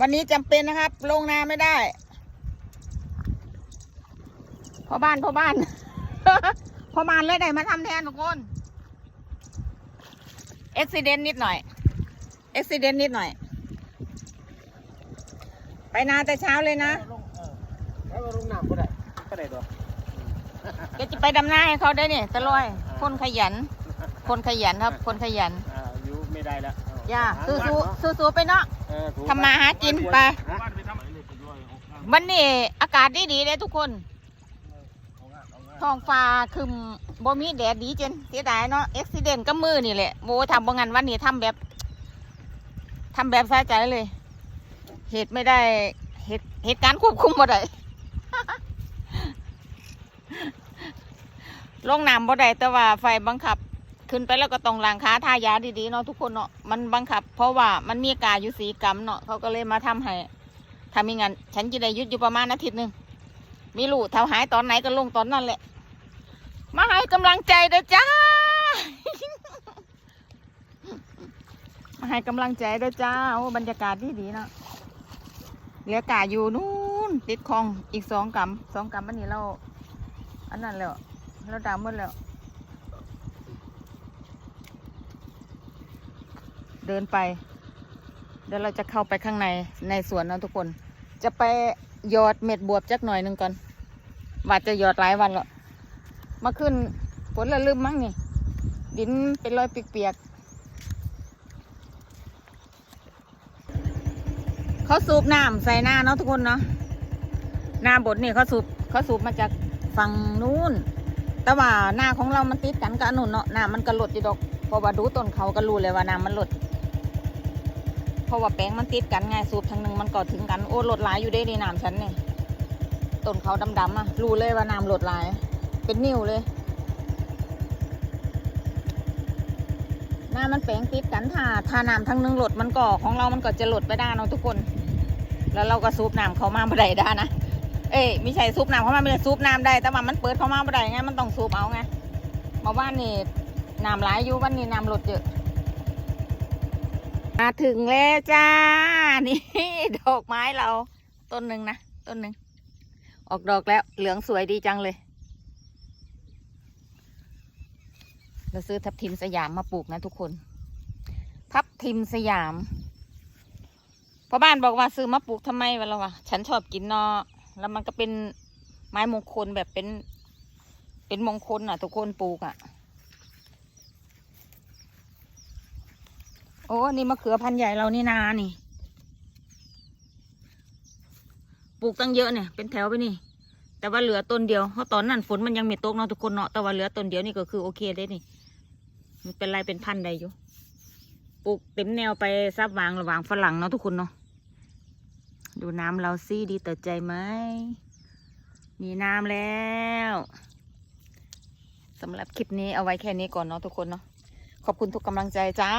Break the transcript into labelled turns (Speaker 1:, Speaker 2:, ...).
Speaker 1: วันนี้จำเป็นนะครับ ลงนาไม่ได้พ่อบ้านพ่อบ้านพ่อบ้านเลยได้มาทำแทนทุกคนเอ็กซิเดนนิดหน่อยเอ็กซิเดนนิดหน่อย ไปนาแต่เช้าเลยนะ
Speaker 2: ลงเออแล้วลงน้ำก็ได้ก็ได้ตัว
Speaker 1: ก็จะไปดำนาให้เขาได้เนี่ยตะลอย คนขยัน คนขยันครับ คนขยัน
Speaker 2: อ่าอยู่ไม่ได้แล้วเย่าห
Speaker 1: สู้
Speaker 2: บ้าน
Speaker 1: สู้
Speaker 2: เนาะ
Speaker 1: สู้สู้ๆไปเนาะ
Speaker 2: เออถู
Speaker 1: ทำมาหากินไป
Speaker 2: ฮะ
Speaker 1: วันนี้อากาศดีดีๆเลยทุกคน
Speaker 2: เอางานเอางาน
Speaker 1: ท้องฟ้าครึมบ่มีแดดดีจนเสียดายเนาะเอ็กซิเดนก็มือนี่แหละโมทำบ่งันวันนี้ทำแบบทำแบบสะใจเลย เหตุไม่ได้เหตุเหตุการณ์ควบคุมบ่ได้ ลงน้ำบ่ได้แต่ว่าไฟบังคับ ขึ้นไปแล้วก็ต้องล้างขาทายาดีๆเนาะทุกคนเนาะมันบังคับ เพราะว่ามันมีกาอยู่สีกรรมเนาะเขาก็เลยมาทำให้ถ้ามีงานฉันจะได้ยุดอยู่ประมาณอาทิตย์หนึ่งมีลูกเท่าหายตอนไหนก็ลงตอนนั้นแหละ มาให้กำลังใจเด้อจ้า มาให้กำลังใจเด้อจ้าโอ้บรรยากาศดีดีๆเนาะเหลือกาอยู่นู่นติดคลองอีกสองกำสองกำวันนี้เรา อันนั้นแล้วเราดาวหมดแล้ว เดินไป เดี๋ยวเราจะเข้าไปข้างในในสวนนะทุกคน จะไปหยอดเม็ดบวบจักหน่อยหนึ่งก่อนว่าจะหยอดหลายวันแล้วมาขึ้นฝนละลืมมั้งนี่ ดินเป็นรอยเปียกๆเขาสูบน้ำใส่หน้าเนาะทุกคนเนาะหน้าบดนี่เขาสูบเขาสูบมาจากฝั่งนู้นแต่ว่าหน้าของเรามันติดกันกับอนุนเนาะน้ำมันก็หลดอยู่ดอกเพราะว่าดูต้นเขาก็รู้เลยว่าน้ำมันหลด เพราะว่าแป้งมันติดกันไงสูบทางหนึ่งมันก็ถึงกันโอ้หลดหลายอยู่ได้ดีน้ำฉันเนี่ยต้นเขาดำๆอะรู้เลยว่าน้ำหลดหลาย เป็นนิ้วเลยน้ำมันแป้งติดกันถ้าถ้าน้ำทางหนึงหลดมันก็ของเรามันก็จะหลดไปได้เนาะทุกคน แล้วเราก็สูบน้ำเขามาบ่ได้ได้นะเอ้ยไม่ใช่สูบน้ำเขามาไม่ได้สูบน้ำได้ แต่ว่ามันเปิดเขามาบ่ได้ไงมันต้องสูบเอาไงมาว่านนี่น้ำหลายอยู่วันนี้น้ำหลดเยอะ มาถึงแล้วจ้า นี่ดอกไม้เราต้นหนึ่งนะ ต้นหนึ่ง ออกดอกแล้วเหลืองสวยดีจังเลย เราซื้อทับทิมสยามมาปลูกนะทุกคน ทับทิมสยามพ่อบ้านบอกว่าซื้อมาปลูกทำไมวะเราวะฉันชอบกินเนาะแล้วมันก็เป็นไม้มงคลแบบเป็น เป็นมงคลอะ ทุกคนปลูกอะ โอ้นี่มะเขือพันธุ์ใหญ่เรานี่นานี่ ปลูกตั้งเยอะเนี่ย เป็นแถวไปนี่ แต่ว่าเหลือต้นเดียว เพราะตอนนั้นฝนมันยังไม่ตกเนาะทุกคนเนาะ แต่ว่าเหลือต้นเดียวนี่ก็คือโอเคได้นี่ มันเป็นไรเป็นพันธุ์ใดอยู่ ปลูกเต็มแนวไปซับวางระหว่างฝรั่งเนาะทุกคนเนาะ ดูน้ำเราซี่ดีต่อใจไหม มีน้ำแล้วสำหรับคลิปนี้เอาไว้แค่นี้ก่อนเนาะทุกคนเนาะ ขอบคุณทุกกำลังใจจ้า